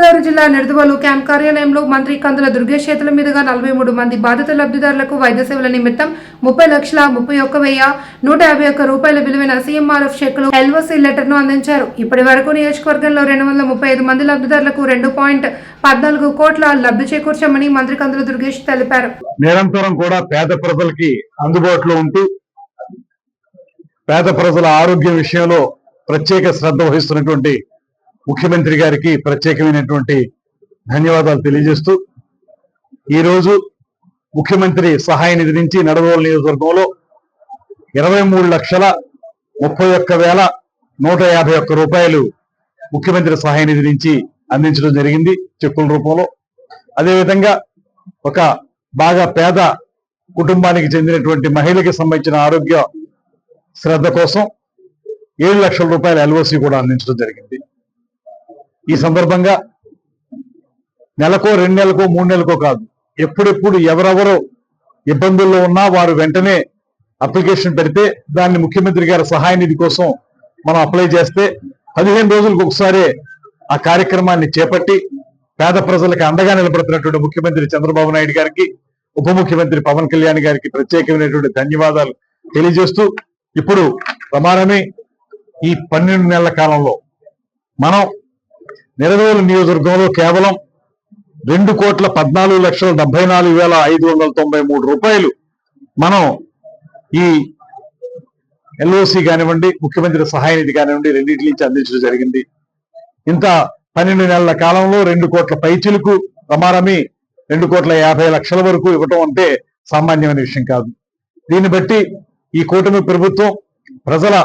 తూర్పుగోదావరి జిల్లా నిడదవోలు క్యాంప్ కార్యాలయంలో మంత్రి కందుల దుర్గేష్ చేతుల మీదుగా నలభై మూడు మంది బాధిత లబ్ధిదారులకు వైద్య సేవల నిమిత్తం ముప్పై లక్షల ముప్పై ఒక్క వెయ్యి నూట యాభై ఒక్క రూపాయల విలువైన సీఎంఆర్ఎఫ్ చెక్కులు ఎల్ఓసి లెటర్ను అందించారు. ఇప్పటి వరకు నియోజకవర్గంలో రెండు వందల ముప్పై ఐదు మంది లబ్ధిదారులకు రెండు పాయింట్ పద్నాలుగు కోట్ల లబ్ధి చేకూర్చామని మంత్రి కందుల దుర్గేష్ తెలిపారు. నిరంతరం కూడా పేద ప్రజలకి అందుబాటులో ఉంటూ పేద ప్రజల ఆరోగ్యం విషయంలో ప్రత్యేక శ్రద్ధ వహిస్తున్నటువంటి ముఖ్యమంత్రి గారికి ప్రత్యేకమైనటువంటి ధన్యవాదాలు తెలియజేస్తూ ఈరోజు ముఖ్యమంత్రి సహాయ నిధి నుంచి నడవోలు నియోజకవర్గంలో ఇరవై మూడు లక్షల ముప్పై ఒక్క వేల నూట యాభై ఒక్క రూపాయలు ముఖ్యమంత్రి సహాయ నిధి నుంచి అందించడం జరిగింది చెక్కుల రూపంలో. అదేవిధంగా ఒక బాగా పేద కుటుంబానికి చెందినటువంటి మహిళకి సంబంధించిన ఆరోగ్య శ్రద్ధ కోసం ఏడు లక్షల రూపాయల ఎల్ఓసి కూడా అందించడం జరిగింది. ఈ సందర్భంగా నెలకో రెండు నెలకో మూడు నెలకో కాదు. ఎప్పుడెప్పుడు ఎవరెవరు ఇబ్బందుల్లో ఉన్నా వారు వెంటనే అప్లికేషన్ పెడితే దాన్ని ముఖ్యమంత్రి గారి సహాయ నిధి కోసం మనం అప్లై చేస్తే పదిహేను రోజులకు ఒకసారి ఆ కార్యక్రమాన్ని చేపట్టి పేద ప్రజలకు అండగా నిలబడుతున్నటువంటి ముఖ్యమంత్రి చంద్రబాబు నాయుడు గారికి ఉప ముఖ్యమంత్రి పవన్ కళ్యాణ్ గారికి ప్రత్యేకమైనటువంటి ధన్యవాదాలు తెలియజేస్తూ ఇప్పుడు ప్రమాణమే ఈ పన్నెండు నెలల కాలంలో మనం నిరదోలు నియోజకవర్గంలో కేవలం రెండు కోట్ల పద్నాలుగు లక్షల డెబ్బై నాలుగు వేల ఐదు వందల తొంభై మూడు రూపాయలు మనం ఈ ఎల్ఓసి కానివ్వండి ముఖ్యమంత్రి సహాయ నిధి కానివ్వండి రెండింటి నుంచి అందించడం జరిగింది. ఇంత పన్నెండు నెలల కాలంలో రెండు కోట్ల పైచిలకు రమారమి రెండు కోట్ల యాభై లక్షల వరకు ఇవ్వటం అంటే సామాన్యమైన విషయం కాదు. దీన్ని బట్టి ఈ కూటమి ప్రభుత్వం ప్రజల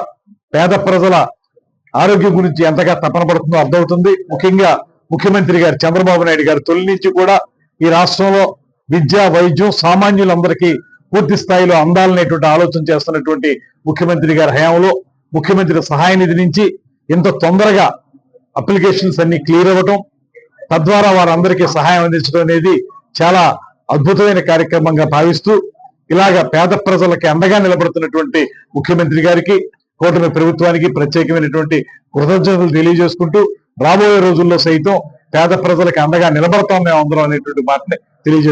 పేద ప్రజల ఆరోగ్యం గురించి ఎంతగా తపన పడుతుందో అర్థమవుతుంది. ముఖ్యంగా ముఖ్యమంత్రి గారు చంద్రబాబు నాయుడు గారు తొలి నుంచి కూడా ఈ రాష్ట్రంలో విద్య వైద్యం సామాన్యులందరికీ పూర్తి స్థాయిలో అందాలనేటువంటి ఆలోచన చేస్తున్నటువంటి ముఖ్యమంత్రి గారి హయాంలో ముఖ్యమంత్రి సహాయ నిధి నుంచి ఇంత తొందరగా అప్లికేషన్స్ అన్ని క్లియర్ అవ్వటం తద్వారా వారందరికీ సహాయం అందించడం అనేది చాలా అద్భుతమైన కార్యక్రమంగా భావిస్తూ ఇలాగ పేద ప్రజలకి అండగా నిలబడుతున్నటువంటి ముఖ్యమంత్రి గారికి కూటమి ప్రభుత్వానికి ప్రత్యేకమైనటువంటి కృతజ్ఞతలు తెలియజేసుకుంటూ రాబోయే రోజుల్లో సైతం పేద ప్రజలకు అండగా నిలబడతాం మేము అందరం అనేటువంటి మాటని తెలియజేస్తున్నాం